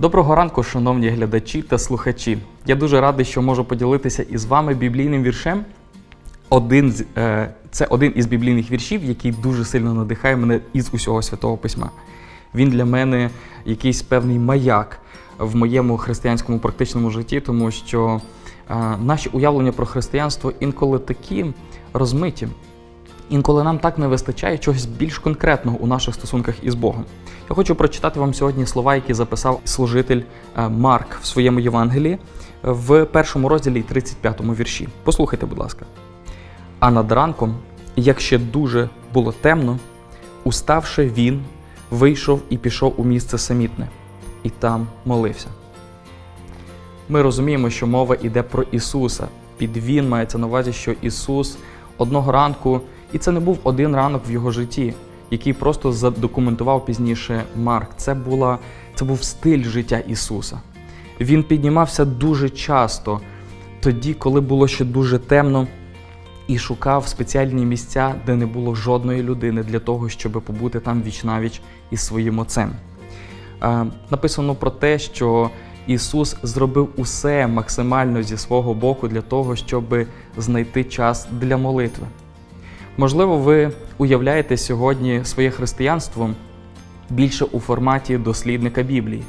Доброго ранку, шановні глядачі та слухачі. Я дуже радий, що можу поділитися із вами біблійним віршем. Один з, е, це один із біблійних віршів, який дуже сильно надихає мене із усього святого письма. Він для мене якийсь певний маяк в моєму християнському практичному житті, тому що е, наші уявлення про християнство інколи такі розмиті. Інколи нам так не вистачає чогось більш конкретного у наших стосунках із Богом. Я хочу прочитати вам сьогодні слова, які записав служитель е, Марк в своєму Євангелії в першому розділі 35 вірші. Послухайте, будь ласка. А над ранком, як ще дуже було темно, уставши він, вийшов і пішов у місце самітне, і там молився. Ми розуміємо, що мова йде про Ісуса. Під Він мається на увазі, що Ісус одного ранку, і це не був один ранок в його житті, який просто задокументував пізніше Марк. Це, була, це був стиль життя Ісуса. Він піднімався дуже часто, тоді, коли було ще дуже темно, і шукав спеціальні місця, де не було жодної людини для того, щоб побути там вічнавіч із своїм отцем. Е, Написано про те, що Ісус зробив усе максимально зі свого боку для того, щоб знайти час для молитви. Можливо, ви уявляєте сьогодні своє християнство більше у форматі дослідника Біблії,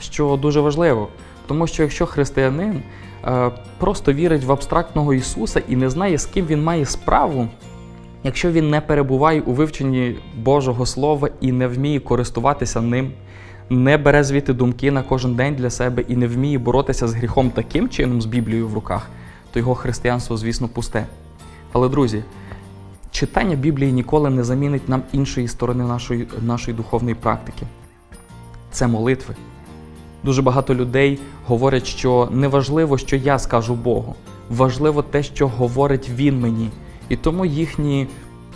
що дуже важливо, тому що якщо християнин е, просто вірить в абстрактного Ісуса і не знає, з ким він має справу, якщо він не перебуває у вивченні Божого Слова і не вміє користуватися ним, не бере звідти думки на кожен день для себе і не вміє боротися з гріхом таким чином, з Біблією в руках, то його християнство, звісно, пусте. Але, друзі, читання Біблії ніколи не замінить нам іншої сторони нашої, нашої духовної практики. Це молитви. Дуже багато людей говорять, що неважливо, що я скажу Богу, важливо те, що говорить Він мені. І тому їхні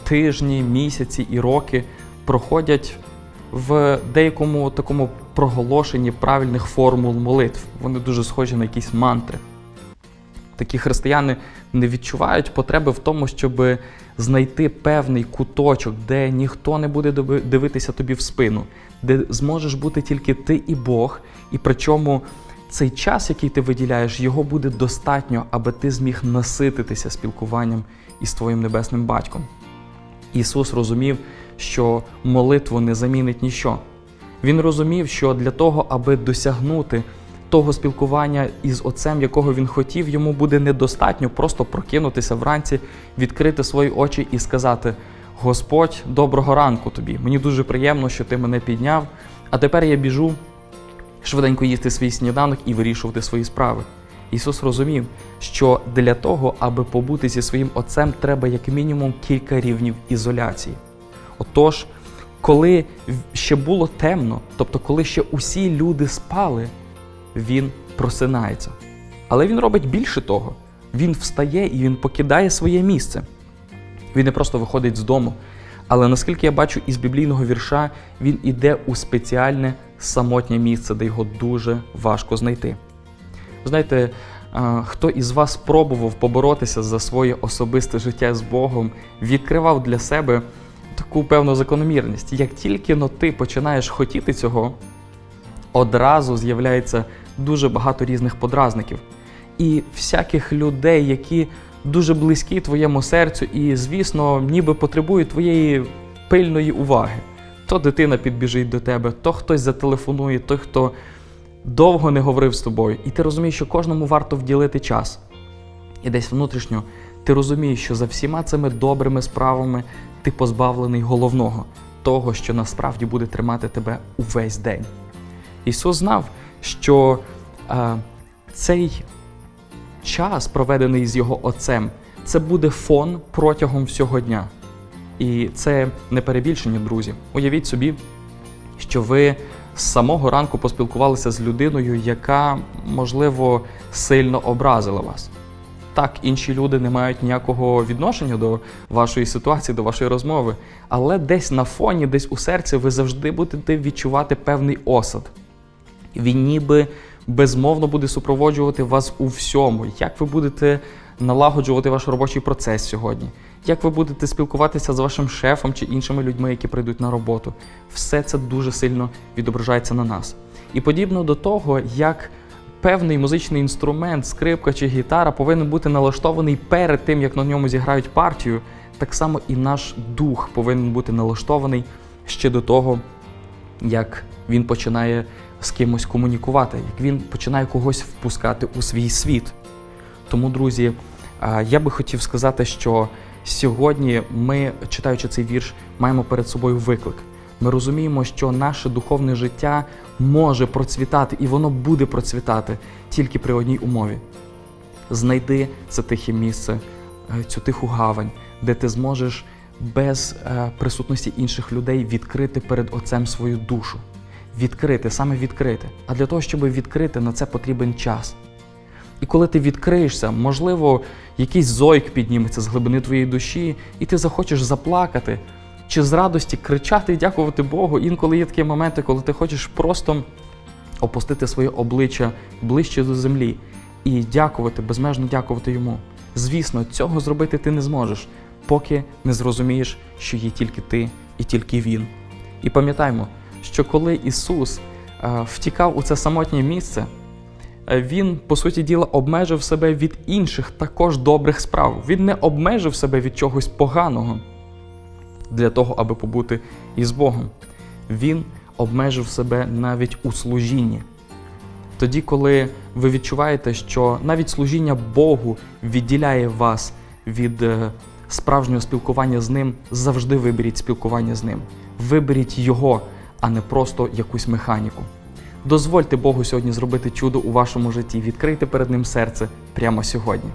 тижні, місяці і роки проходять в деякому такому проголошенні правильних формул молитв. Вони дуже схожі на якісь мантри. Такі християни не відчувають потреби в тому, щоб знайти певний куточок, де ніхто не буде дивитися тобі в спину, де зможеш бути тільки ти і Бог, і причому цей час, який ти виділяєш, його буде достатньо, аби ти зміг насититися спілкуванням із твоїм небесним батьком. Ісус розумів, що молитву не замінить ніщо. Він розумів, що для того, аби досягнути того спілкування із отцем, якого він хотів, йому буде недостатньо просто прокинутися вранці, відкрити свої очі і сказати: Господь, доброго ранку тобі! Мені дуже приємно, що ти мене підняв, а тепер я біжу швиденько їсти свій сніданок і вирішувати свої справи. Ісус розумів, що для того, аби побути зі своїм отцем, треба як мінімум кілька рівнів ізоляції. Отож, коли ще було темно, тобто коли ще усі люди спали, він просинається. Але він робить більше того. Він встає і він покидає своє місце. Він не просто виходить з дому. Але наскільки я бачу із біблійного вірша, він іде у спеціальне самотнє місце, де його дуже важко знайти. Знаєте, хто із вас спробував поборотися за своє особисте життя з Богом, відкривав для себе таку певну закономірність. Як тільки но ти починаєш хотіти цього, одразу з'являється дуже багато різних подразників. І всяких людей, які дуже близькі твоєму серцю, і, звісно, ніби потребують твоєї пильної уваги. То дитина підбіжить до тебе, то хтось зателефонує, той, хто довго не говорив з тобою. І ти розумієш, що кожному варто вділити час. І десь внутрішньо ти розумієш, що за всіма цими добрими справами ти позбавлений головного того, що насправді буде тримати тебе увесь день. Ісус знав, що цей час, проведений з його отцем, це буде фон протягом всього дня. І це не перебільшення, друзі. Уявіть собі, що ви з самого ранку поспілкувалися з людиною, яка, можливо, сильно образила вас. Так, інші люди не мають ніякого відношення до вашої ситуації, до вашої розмови, але десь на фоні, десь у серці ви завжди будете відчувати певний осад. Він ніби безмовно буде супроводжувати вас у всьому. Як ви будете налагоджувати ваш робочий процес сьогодні? Як ви будете спілкуватися з вашим шефом чи іншими людьми, які прийдуть на роботу? Все це дуже сильно відображається на нас. І подібно до того, як певний музичний інструмент, скрипка чи гітара повинен бути налаштований перед тим, як на ньому зіграють партію, так само і наш дух повинен бути налаштований ще до того, як він починає з кимось комунікувати, як він починає когось впускати у свій світ. Тому, друзі, я би хотів сказати, що сьогодні ми, читаючи цей вірш, маємо перед собою виклик. Ми розуміємо, що наше духовне життя може процвітати, і воно буде процвітати тільки при одній умові. Знайди це тихе місце, е, цю тиху гавань, де ти зможеш без е, присутності інших людей відкрити перед Отцем свою душу. Відкрити, саме відкрити. А для того, щоб відкрити, на це потрібен час. І коли ти відкриєшся, можливо, якийсь зойк підніметься з глибини твоєї душі, і ти захочеш заплакати чи з радості кричати і дякувати Богу. Інколи є такі моменти, коли ти хочеш просто опустити своє обличчя ближче до землі і дякувати, безмежно дякувати йому. Звісно, цього зробити ти не зможеш, поки не зрозумієш, що є тільки ти і тільки Він. І пам'ятаймо, що коли Ісус е, втікав у це самотнє місце, е, Він, по суті діла, обмежив себе від інших також добрих справ. Він не обмежив себе від чогось поганого для того, аби побути із Богом. Він обмежив себе навіть у служінні. Тоді, коли ви відчуваєте, що навіть служіння Богу відділяє вас від е, справжнього спілкування з ним, завжди виберіть спілкування з ним. Виберіть його, а не просто якусь механіку. Дозвольте Богу сьогодні зробити чудо у вашому житті. Відкрийте перед ним серце прямо сьогодні.